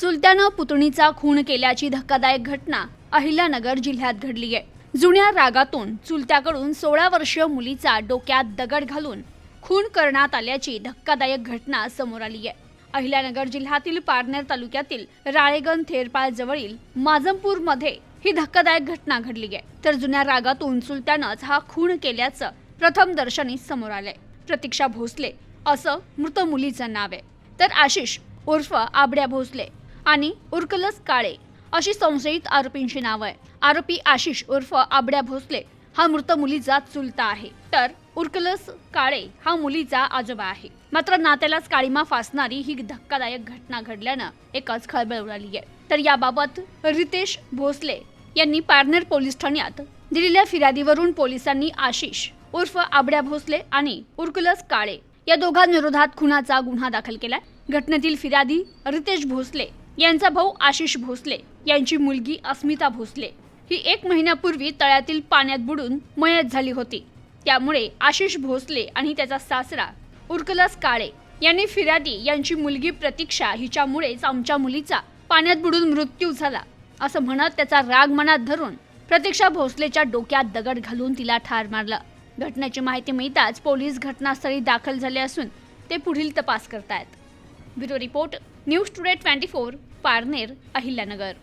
चुलत्यानं पुतणीचा खून केल्याची धक्कादायक घटना अहिल्यानगर जिल्ह्यात घडली आहे. जुन्या रागातून चुलत्याकडून सोळा वर्षीय मुलीचा डोक्यात दगड घालून खून करण्यात आल्याची धक्कादायक घटना समोर आली आहे. अहिल्यानगर जिल्ह्यातील पारनेर तालुक्यातील राळेगण थेरपाळ जवळील माजमपूरमध्ये ही धक्कादायक घटना घडली आहे. तर जुन्या रागातून चुलत्यानंच हा खून केल्याचं प्रथम दर्शनी समोर आलंय. प्रतीक्षा भोसले असं मृत मुलीचं नाव आहे. तर आशिष उर्फ आबड्या भोसले आणि उर्कलस काळे अशी संशयित आरोपींची नावं आहे आरोपी आशिष उर्फ आबड्या भोसले हा मृत मुलीचा चुलता आहे. तर उर्कलस काळे हा मुलीचा आजोबा आहे. मात्र नात्यालाच काळीमा फासणारी ही धक्कादायक घटना घडल्यानं एकच खळबळ उडाली आहे. तर याबाबत रितेश भोसले यांनी पारनेर पोलीस ठाण्यात दिलेल्या फिर्यादीवरून पोलिसांनी आशिष उर्फ आबड्या भोसले आणि उर्कुलस काळे या दोघांविरोधात खुनाचा गुन्हा दाखल केलाय. घटनेतील फिर्यादी रितेश भोसले यांचा भाऊ आशिष भोसले यांची मुलगी अस्मिता भोसले. ही एक महिन्यापूर्वी तळ्यातील पाण्यात बुडून मयत झाली होती. त्यामुळे आशिष भोसले आणि त्याचा सासरा उर्कलास काळे यांनी फिर्यादी यांची मुलगी प्रतीक्षा हिच्यामुळेच आमच्या मुलीचा पाण्यात बुडून मृत्यू झाला असं म्हणत त्याचा राग मनात धरून प्रतीक्षा भोसलेच्या डोक्यात दगड घालून तिला ठार मारलं. घटनेची माहिती मिळताच पोलीस घटनास्थळी दाखल झाले असून ते पुढील तपास करतायत. Bureau report news today twenty four Parner Ahilyanagar